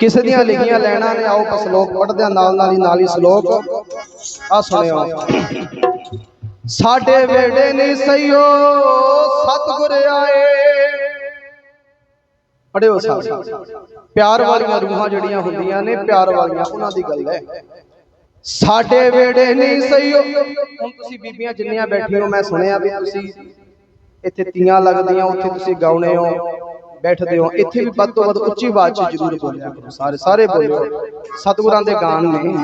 ਕਿਸੇ ਦੀਆਂ ਲਿਖੀਆਂ ਲੈਣਾ ਨੇ, ਆਓ ਆਪਾਂ ਸ਼ਲੋਕ ਪੜ੍ਹਦੇ ਹਾਂ, ਨਾਲ ਨਾਲ ਹੀ ਨਾਲ ਹੀ ਸ਼ਲੋਕ। ਆ ਸੁਣਿਓ। ਸਾਡੇ ਵੇੜੇ ਨਹੀਂ ਸਈਓ, ਸਤਿਗੁਰ ਆਏ। ਪੜਿਓ ਸਾਹਿਬ ਪਿਆਰ ਵਾਲੀਆਂ ਰੂਹਾਂ ਜਿਹੜੀਆਂ ਹੁੰਦੀਆਂ ਨੇ, ਪਿਆਰ ਵਾਲੀਆਂ, ਉਹਨਾਂ ਦੀ ਗੱਲ ਹੈ। ਸਾਡੇ ਵੇੜੇ ਨਹੀਂ ਸਈਓ। ਹੁਣ ਤੁਸੀਂ ਬੀਬੀਆਂ ਜਿੰਨੀਆਂ ਬੈਠੀਆਂ ਹੋ, ਮੈਂ ਸੁਣਿਆ ਵੀ ਤੁਸੀਂ ਇੱਥੇ ਤੀਆਂ ਲੱਗਦੀਆਂ, ਉੱਥੇ ਤੁਸੀਂ ਗਾਉਣੇ ਹੋ। ਬੈਠਦੇ ਹੋ ਇੱਥੇ ਵੀ ਵੱਧ ਤੋਂ ਵੱਧ ਉੱਚੀ ਆਵਾਜ਼ 'ਚ ਜ਼ਰੂਰ ਬੋਲਿਆ ਕਰੋ। ਸਾਰੇ ਸਾਰੇ ਬੋਲਿਓ। ਸਤਿਗੁਰਾਂ ਦੇ ਗਾਨ ਨੇ।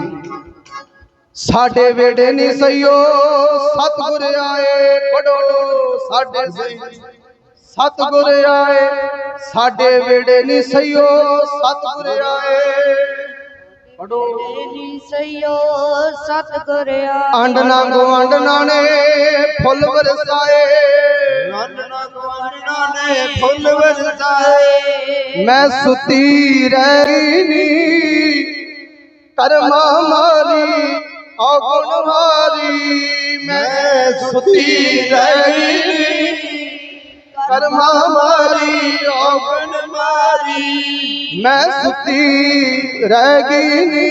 ਸਾਡੇ ਵੇੜੇ ਨਹੀਂ ਸਈਓ ਸਤਿਗੁਰ ਆਏ ਪੜੋ ਸਾਡੇ ਸਈ ਸਤਿਗੁਰ ਆਏ ਸਾਡੇ ਵੇੜੇ ਨਹੀਂ ਸਈਓ ਸਤਿਗੁਰ ਆਏ। ਪੜੋ। ਨੀ ਸਈਓ ਸਤਿਗੁਰ ਆ ਅੰਡ ਨਾ ਗਵਾਂਡ ਨਾਣੇ ਫੁੱਲ ਵਰਸਾਏ। ਨੇ ਫੁੱਲ ਵਰਸਾਏ ਮੈਂ ਸੁੱਤੀ ਰਹਿ ਨੀ। ਕਰਮਾ ਮਾਰੀ ਔਗਣ ਹਾਰੀ ਮੈਂ ਸੁੱਤੀ ਰਹਿ ਨੀ। ਕਰਮਾ ਮਾਰੀ ਔਗਣ ਮਾਰੀ। ਮੈਂ ਸੁੱਤੀ ਰਹਿ ਗਈ ਨੀ।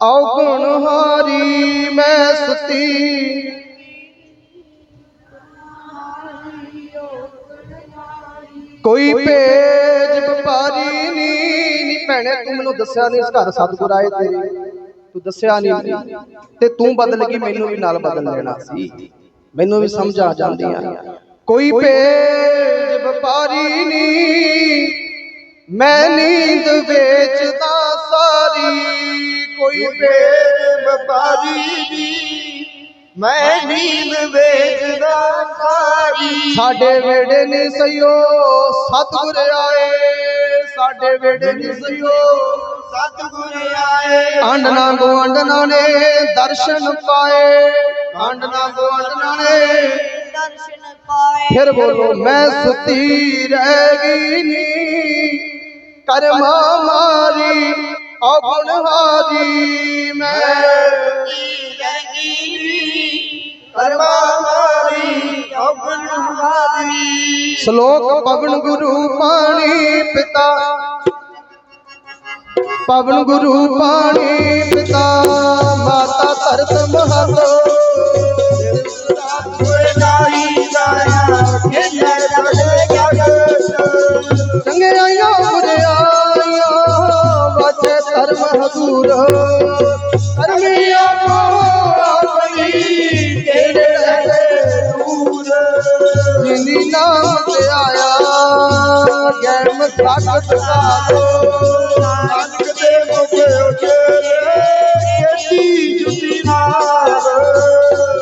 ਔਗਣ ਹਾਰੀ ਮੈਂ ਸੁੱਤੀ ਕੋਈ ਭੇਜ ਵਪਾਰੀ ਨੀ ਨੀ ਭੈਣੇ ਤੂੰ ਮੈਨੂੰ ਦੱਸਿਆ ਨਹੀਂ ਇਸ ਘਰ ਸਤਿਗੁਰ ਆਏ ਤੇਰੇ। ਤੂੰ ਦੱਸਿਆ ਨਹੀਂ ਤੇ ਤੂੰ ਬਦਲ ਗਈ ਮੈਨੂੰ ਵੀ ਨਾਲ ਬਦਲ ਲੈਣਾ ਸੀ। ਮੈਨੂੰ ਵੀ ਸਮਝ ਆ ਜਾਂਦੀਆਂ। ਕੋਈ ਭੇਜ ਵਪਾਰੀ ਨੀ। ਮੈਂ ਨੀਂਦ ਵੇਚਦਾ ਸਾਰੀ। ਕੋਈ ਭੇਜ ਵਪਾਰੀ ਦੀ ਮੈਂ ਨੀਂਦ ਵੇਚਦਾ ਸਾਰੀ। ਸਾਡੇ ਵੇੜੇ ਨੇ ਸਈਓ ਸਤਿਗੁਰ ਆਏ। ਸਾਡੇ ਵੇੜੇ ਨੇ ਸਈਓ। ਸਤਿਗੁਰ ਆਏ। ਅੰਡ ਨਾ ਗੋਂਡਨਾ ਨੇ ਦਰਸ਼ਨ ਪਾਏ। ਅੰਡ ਨਾ ਗੋਂਡਨਾ ਨੇ ਦਰਸ਼ਨ ਪਾਏ। ਫਿਰ ਬੋਲੋ ਮੈਂ ਸੁੱਤੀ ਰਹਿ ਗਈ ਨੀ। ਕਰਮਾ ਮਾਰੀ ਔਗਣ ਹਾਰੀ। ਮੈਂ ਕਰਮਾ ਅਗਨ ਮਾਰੀ ਸ਼ਲੋਕ ਪਵਨ ਗੁਰੂ ਪਾਣੀ ਪਿਤਾ। ਪਵਨ ਗੁਰੂ ਪਾਣੀ ਪਿਤਾ, ਮਾਤਾ ਧਰਤ ਮਹਤੋ। ਚੰਗਿਆਈਆਂ, ਬੁਰਿਆਈਆਂ ਵਾਜੇ ਧਰਮ ਹਜ਼ੂਰ। ਕਰਮੀਆਂ ਜਿਨੀ ਨਾਮ ਤੇ ਆਇਆ। ਗੈਮ ਸਾਖਤ ਸਾਧੋ ਨਾਨਕ ਦੇ ਮੁਖ ਉਜਲੇ ਕੇਤੀ ਜੁਤੀ ਨਾਲ।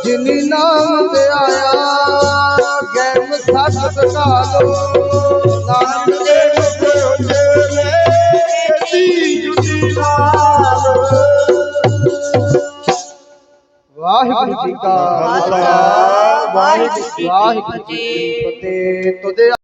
ਜਿਨੀ ਨਾਮ ਤੇ ਆਇਆ ਗੈਮ ਸਾਖਤ ਸਾਧੋ ਨਾਨਕ ਦੇ ਮੁਖ ਉਜਲੇ ਕੇਤੀ ਜੁਤੀ ਨਾਲ। ਵਾਹਿਗੁਰੂ ਜੀ ਕਾ ਖਾਲਸਾ, ਵਾਹਿਗੁਰੂ ਜੀ ਕੀ ਫਤਿਹ। ਤੁਦੇ